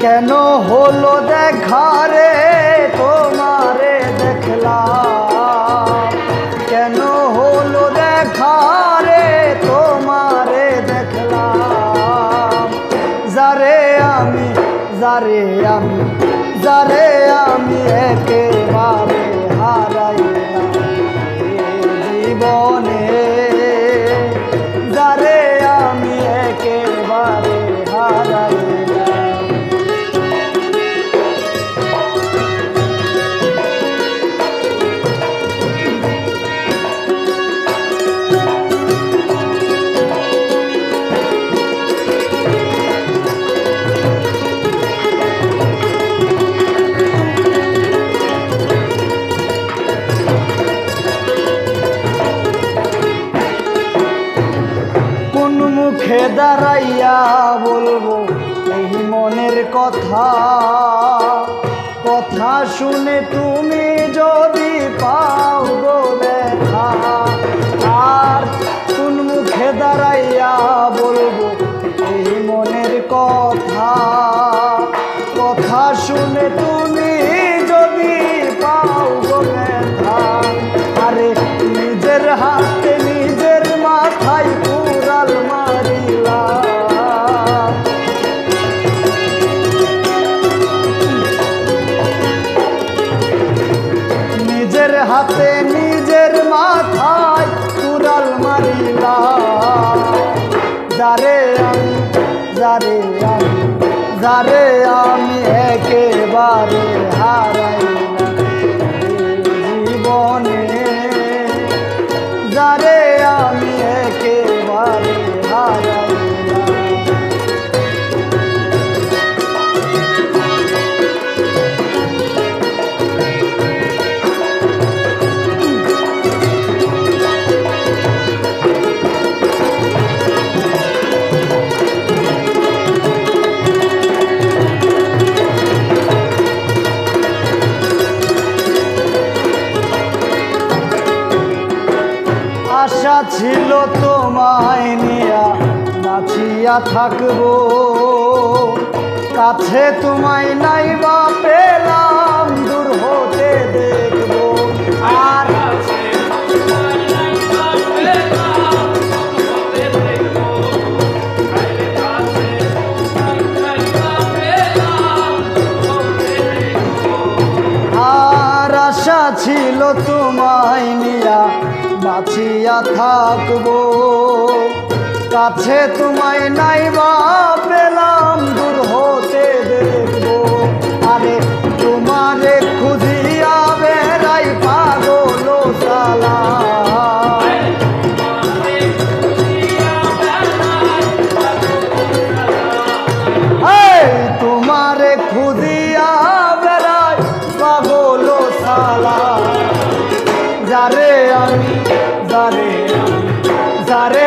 কেন হলো দেখা রে? তোমারে দেখলাম। কেন হলো দেখা রে? তোমারে দেখলাম। যারে আমি যারে আমি যারে আমি একেবারে হারাইলাম এ জীবনে। যারে আমি একেবারে হারাইলাম দাঁড়াইয়া বলব, এই মনের কথা। কথা শুনে তুমি যদি পাও গো দেখা, আর কোন মুখে দাঁড়াইয়া বলব, এই মনের কথা। কথা শুনে তুমি হাতে নিজের মাথায় কুড়াল মারিলা যারে আমি যারে আমি যারে আমি একেবারে হারাই জীবনে আশা ছিল তোমায় নিয়া নাচিয়া থাকব। কাছে তোমায় নাই বা বাঁচিয়া থাকব। কাছে তোমায় নাই বা পেলাম যারে